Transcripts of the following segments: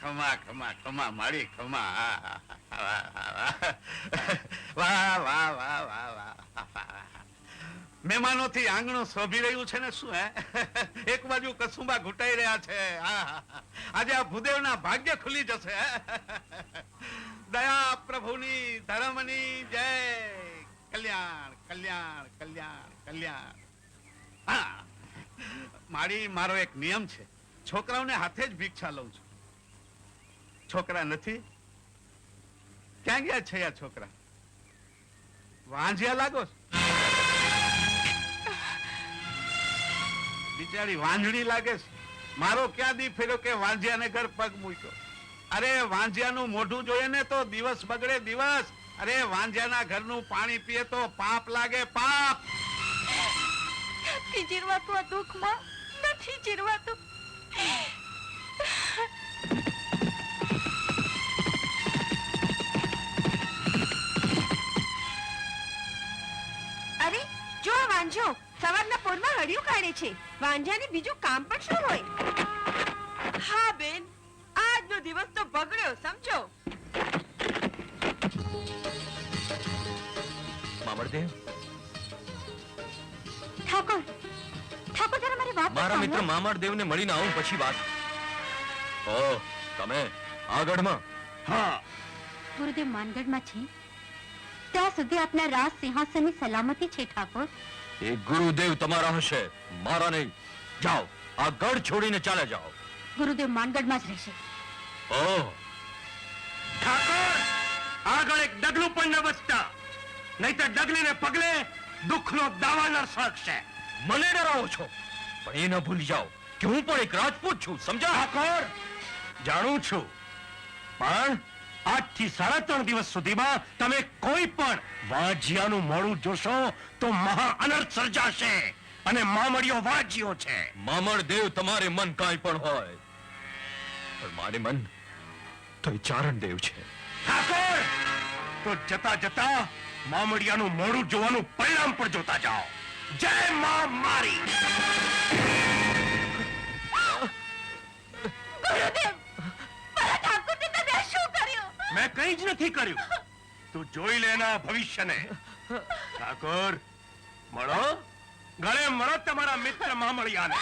ખમા ખમા ખમા, મારી ખમા. વાહ વાહ વાહ વાહ વાહ મહેમાનોથી આંગણું શોભી રહ્યું છે ને શું, હે? એક બાજુ કસુંબા ઘૂંટાઈ રહ્યા છે. આજે આ ભૂદેવના ભાગ્ય ખુલી જશે. દયા પ્રભુની ધર્મની જય. કલ્યાણ કલ્યાણ કલ્યાણ કલ્યાણ. હા. મારી, મારો એક નિયમ છે. છોકરાઓને હાથે જ ભિક્ષા લઉં છું. છોકરા નથી? ક્યાં ગયા છે આ છોકરા? વાંઝ્યા લાગો બિચારી વાંજણી લાગે છે. મારો ક્યાં દી ફેર્યો કે વાંજિયાને ઘર પગ મૂક્યો? અરે વાંજિયાનું મોઢું જોઈએ ને તો દિવસ બગડે દિવસ. અરે વાંજિયાના ઘરનું પાણી પીએ તો પાપ લાગે પાપ. નથી જીરવાતું આ દુઃખમાં નથી જીરવાતું. અરે જો આ વાંજો સવારના પોરમાં હળિયું કાઢે છે. વાંજાને બીજું કામ પણ શું હોય? હા બેન. આજનો દિવસ તો બગડ્યો સમજો. મામરદેવ ઠાકોર ઠાકોર મારી વાત મારા. મિત્ર મામરદેવને મળીને આવું પછી વાત. ઓ તમે આગળમાં? હા. ગુરુદેવ માનગઢમાં છે? ત્યાં સુધી આપના રાજ સિંહાસનની સલામતી છે ઠાકોર? એ ગુરુદેવ તમારા હશે. મારા નહીં. જાઓ. આ ગઢ છોડીને ચાલે જાઓ. ગુરુદેવ માનગઢમાં જ રહેશે. ઓ. ઠાકોર આગળ એક ડગલું પણ ન બચતા. નહીતર ડગલીને પગલે દુઃખનો દાવાનળ સળગશે મને ડરાવો છો. પણ એ ન ભૂલી જાઓ કે હું પણ એક રાજપૂત છું સમજા? ઠાકોર જાણું છું. પણ આજથી સાડા ત્રણ દિવસ સુધીમાં તમે કોઈ પણ વાજિયાનું મોડું જોશો તો મહા અનર્થ સર્જાશે અને મામડીઓ વાજ્યો છે. મામરદેવ તમારે મન કાંઈ પણ હોય. પણ મારે મન તો એ ચારણદેવ છે. ઠાકોર તો જતા જતા મામડિયાનું મોડું જોવાનું પરિણામ પણ જોતા જાઓ. જય મા મારી. મેં કઈ જ નથી કર્યું. તું જોઈ લેના ભવિષ્યને. ઠાકોર મળો. ગળે મળો તમારા મિત્ર મામળિયાને.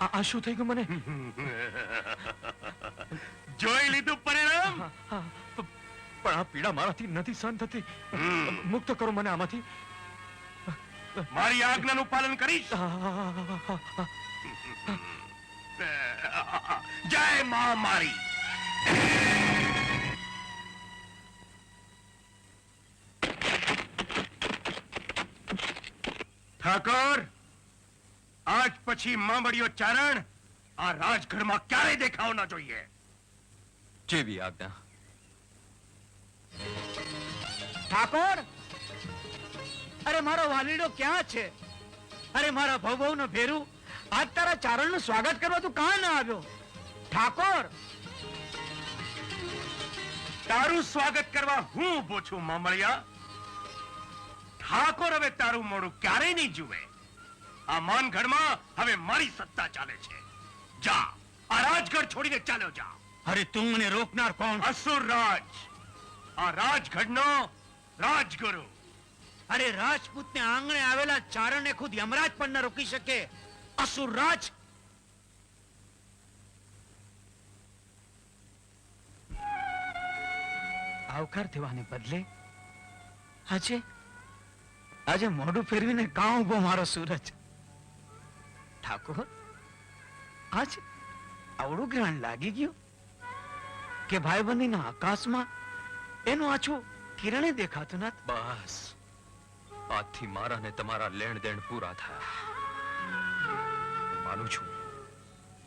આ શું થઈ ગયું મને? જોઈ લીધું પરિણામ? પણ આ પીડા મારાથી નથી સહન થતી. મુક્ત કરો મને આમાંથી. મારી આજ્ઞાનું પાલન કરીશ. જય મા મારી ઠાકોર આજ પછી માંબડીઓ ચારણ આ રાજઘરમાં ક્યારે દેખાવ ન જોઈએ. જેવી આજ્ઞા. ઠાકોર? અરે મારો વાલીડો ક્યાં છે? અરે મારા ભવ નો ભેરું આજ તારા ચારણનું સ્વાગત કરવા તું કાં ના આવ્યો? ઠાકોર! તારું સ્વાગત કરવા હું ઊભો છું મામળિયા. ઠાકોર હવે તારું મોડું ક્યારેય નહીં જુએ. આ માનગઢમાં હવે મારી સત્તા ચાલે છે. જા આ રાજગઢ છોડીને ચાલ્યો જા. અરે તું મને રોકનાર કોણ? અસુર રાજ. આ રાજગઢનો રાજગુરુ. અરે રાજપૂતને આંગણે આવેલા ચારણ ખુદ યમરાજ પણ ન રોકી શકે. અસુર રાજ. આવકાર દેવાને બદલે આજે આજે મોઢું ફેરવીને કાં ઊભો મારો સૂરજ. ઠાકોર, આજ આવડું ગ્રહણ લાગી ગયું કે ભાઈબંધીના આકાશમાં એનું આછું કિરણે દેખાતું નથી? બસ. આજથી મારા ને તમારા લેણ દેણ પૂરા થયા. માનું છું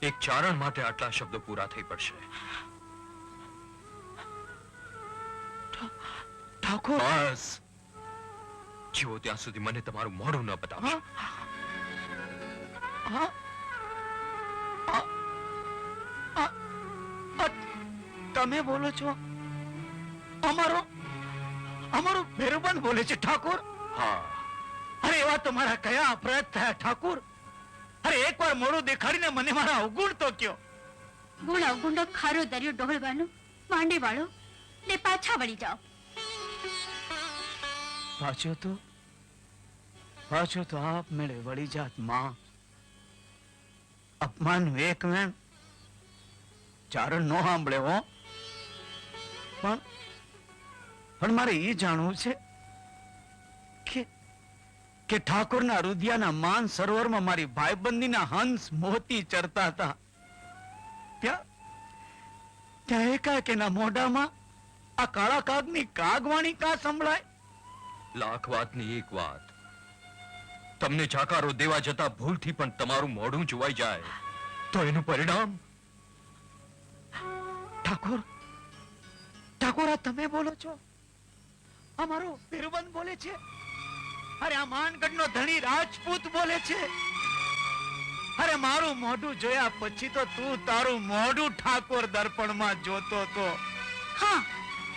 એક ચારણ માટે આટલા શબ્દો પૂરા થઈ પડશે. ઠાકોર? બસ. જીવો ત્યાં સુધી મને તમારું મોઢું ન બતાવશો. હા? આ તમે બોલો છો? અમારો અમારો મેરુબંધ બોલે છે ઠાકોર? હા. અરે એવા તો કયા અપરાધ થયા ઠાકુર? અરે એકવાર મોડું દેખાડીને મને મારા અવગુણ તો કયો. ગુણ અવગુણનો ખારો દરિયો ડોળવાનો માંડી વાળો ને પાછા વળી જાઓ. પાછો તો પાછો તો આપ મેળે વળી જાતમાં. અપમાન એક મેં ચારણ નો સાંભળે હો. પણ પણ મારે એ જાણવું છે કે કે ઠાકોરના રુદિયાના માન સરોવરમાં મારી ભાઈબંધીના હંસ મોતી ચરતા હતા. ત્યાં ત્યાં એકાએક એના મોઢામાં આ કાળા કાગની કાગવાણી કા સંભળાય? લાખ વાતની એક વાત. તમને જાકારો દેવા જતા ભૂલથી પણ તમારું મોઢું જોવાઈ જાય. તો એનું પરિણામ? ઠાકોર ઠાકોર આ તમે બોલો છો? અમારો બિરબંધ બોલે છે? અરે આ માનગઢનો ધણી રાજપૂત બોલે છે? અરે મારું મોઢું જોયા પછી તો તું તારું મોઢું ઠાકોર દર્પણમાં જોતો તો. હા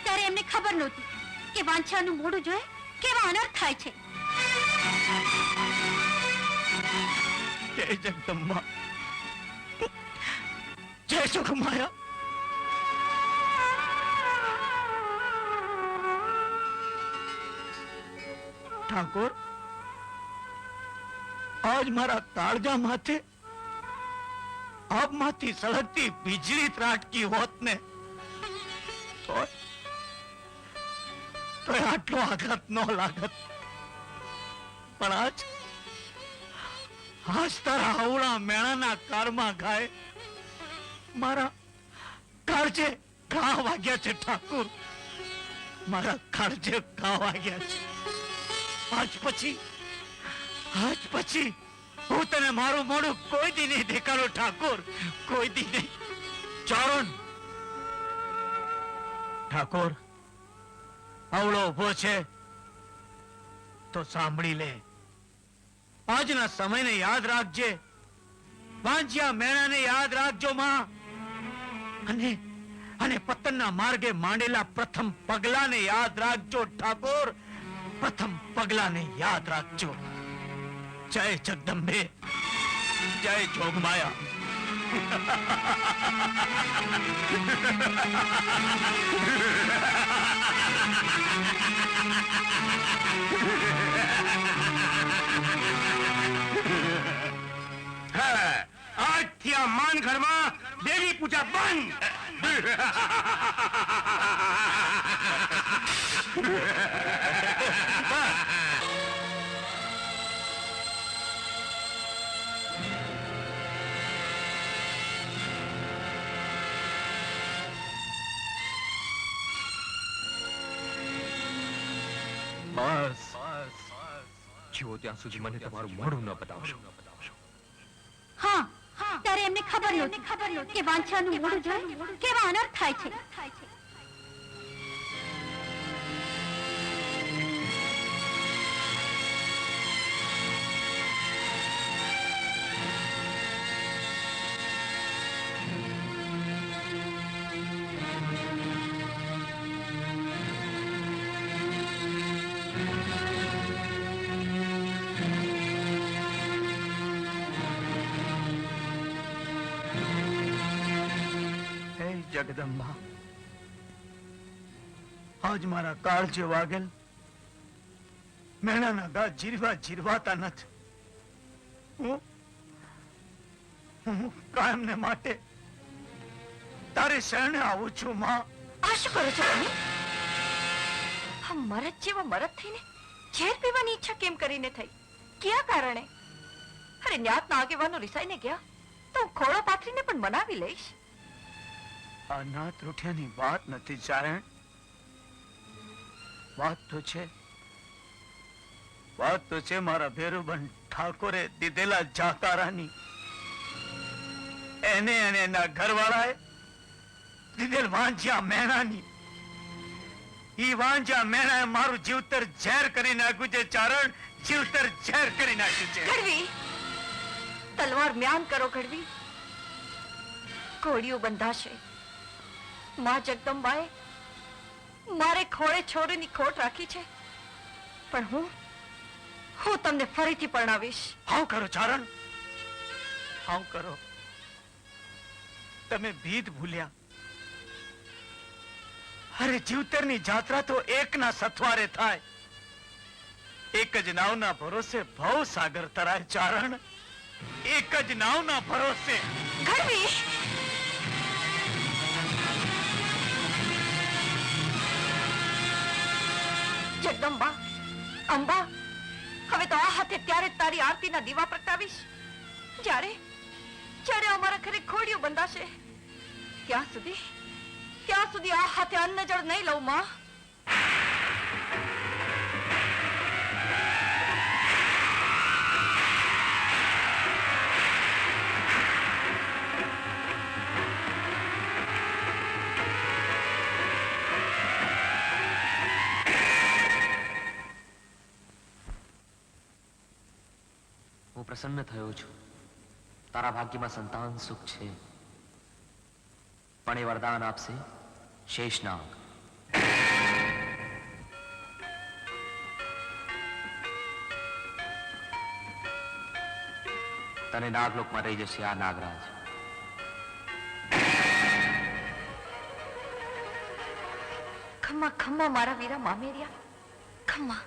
ત્યારે એમને ખબર નહોતી કે વાંછાનું મોઢું જોઈ કેવા અનર્થ થાય છે. જય જગદંબા. જય સુખમાયા. ઠાકોર, આજ મારા તાળજા માથે આપમાંથી સળગતી વીજળી ત્રાટકી હોત ને આટલો આઘાત ન લાગત. પણ આજ આજ તારા હવળા મેળાના કારમાં ગાય, મારા કાળજે ઘા વાગ્યા છે ઠાકુર. મારા કાળજે ઘા વાગ્યા છે. આજ પછી આજ પછી હું તને મારું મોઢું કોઈ દી નહીં દેખાડો, ઠાકોર, કોઈ દી નહીં. ચારણ. ઠાકોર આવડો ઊભો છે. તો સાંભળી લે. આજના સમયને યાદ રાખજે. વાંચ્યા મેણાને યાદ રાખજો, માં. અને અને પતનના માર્ગે માંડેલા પ્રથમ પગલાને યાદ રાખજો, ઠાકોર. પ્રથમ પગલાને યાદ રાખજો જય જગદંબે જય જોગમાયા આજથી આ માનગઢમાં દેવી પૂજા બંધ સુધી મને તમારું મોઢું ન બતાવશો. હા ત્યારે એમને ખબર નહોતી કે વાંછાનું મોઢું જોઈ કેવા અનર્થ થાય છે. જગદંબા. આજ મારા કાળજે વાગેલ, મેણાના ગા જીરવા જીરવાતા નથી. હું હું કાયમને માટે તારે શરણે આવું છું, માં. આ શું કરો છો તમે? આ મરદ જેવો મરદ થઈને ઝેર પીવાની ઈચ્છા કેમ કરીને થઈ? કયા કારણે? અરે ન્યાતના આગેવાનો રિસાઈને ગયા, તો હું ખોળો પાથરીને પણ મનાવી લઈશ. આ નાત રૂઠિયાની વાત નથી, ચારણ. વાત તો છે. વાત તો છે, મારા ભેરુબન ઠાકોરે દીધેલા જાકારાની. એને અને એના ઘરવાળાએ દીધેલ વાંજ્યા મેણાની. ઈ વાંજ્યા મેણાએ મારું જીવતર ઝેર કરી નાખ્યું છે, ચારણ. જીવતર ઝેર કરી નાખ્યું છે. ઘડવી તલવાર મ્યાન કરો ઘડવી ઘોડીઓ બંધાશે. માં જગદંબાએ મારે ખોળે છોડીની ખોટ રાખી છે. પણ હું હું તમને ફરીથી પરણાવીશ. હાવ કરો ચારણ. હાવ કરો. તમે ભીત ભૂલ્યા. અરે જીવતરની જાત્રા તો એકના સથવારે થાય. એક જ નાવના ભરોસે ભવ સાગર તરાય ચારણ. એક જ નાવના ભરોસે ગરવી જગદંબા અંબા, હવે તો આ હાથે ત્યારે તારી આરતીના દીવા પ્રગટાવીશ. જ્યારે જ્યારે અમારા ઘરે ખોડિયું બંધાશે. ત્યાં સુધી? ત્યાં સુધી આ હાથે અન્ન જળ નહીં લઉં, માં? પ્રસન્ન થયો છું. તારા ભાગ્યમાં સંતાન સુખ છે. પણ એ વરદાન આપશે શેષનાગ તને નાગલોકમાં રહી જશે આ નાગરાજ. ખમ્મા ખમ્મા, મારા વીરા મામેરિયા. ખમ્મા.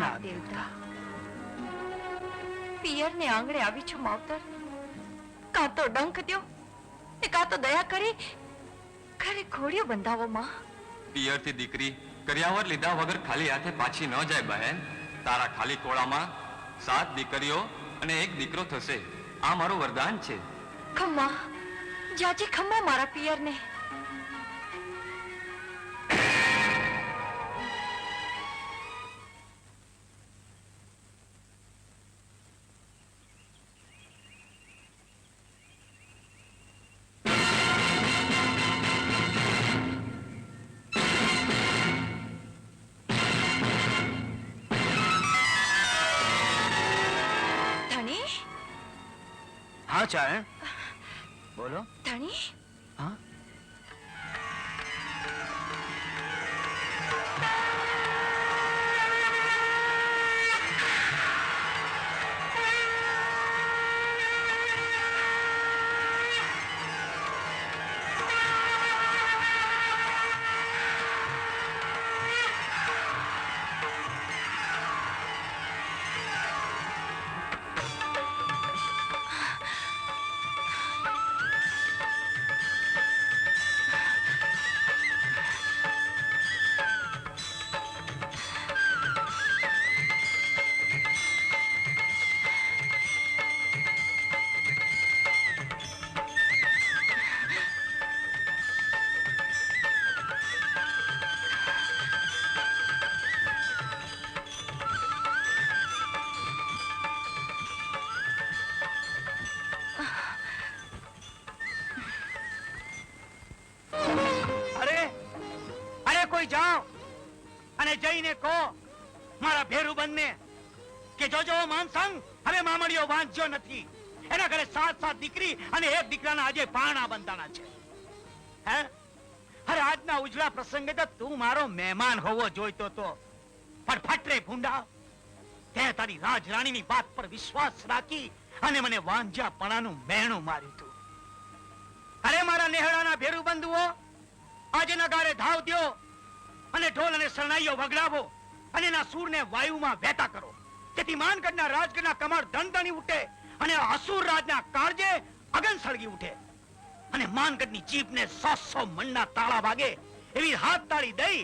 નાગ દેવતા. પિયરને આંગણે આવી છું માવતર. કાં તો ડંખ દ્યો ને કાં તો દયા કરી. ઘરે ઘોડીઓ બંધાવો માં. પિયરથી દીકરી કર્યાવર લીધા વગર ખાલી હાથે પાછી ન જાય બહેન. તારા ખાલી કોળામાં સાત દીકરીઓ અને એક દીકરો થશે. આ મારું વરદાન છે. ખમ્મા. જાજી ખમ્મા મારા પિયરને. હા? ચારણ બોલો. ધણી? હા? જાઓ અને જઈને કહો, મારા ભેરુબંધને કે જોજો માનસંગ, હવે મામડીઓ વાંચ્યો નથી. એના ઘરે સાત સાત દીકરી અને એક દીકરાના આજે પાણા બંધાણા છે. હે? અરે આજના ઉજળા પ્રસંગે તો તું મારો મહેમાન હોવો જોઈતો તો. પણ ફટરે ભૂંડા, તે તારી રાજરાણીની વાત પર વિશ્વાસ રાખી અને મને વાંજાપણાનું મહેણું માર્યું તું. અરે મારા નેહડાના ભેરુબંધુઓ આજે નગારે ધાવ દ્યો. અને ઢોલ અને શરણાઈઓ વગડાવો અને એના સૂરને વાયુમાં વહેતા કરો. જેથી માનગઢના રાજગઢના કમર દણદણી ઉઠે અને અસુર રાજના કાળજે અગન સળગી ઉઠે. અને માનગઢની જીભને સો સો મણના તાળા વાગે એવી હાથ તાળી દઈ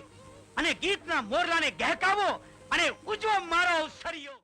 અને ગીતના મોરલાને ગહેકાવો અને ઉજવો મારો સરિયો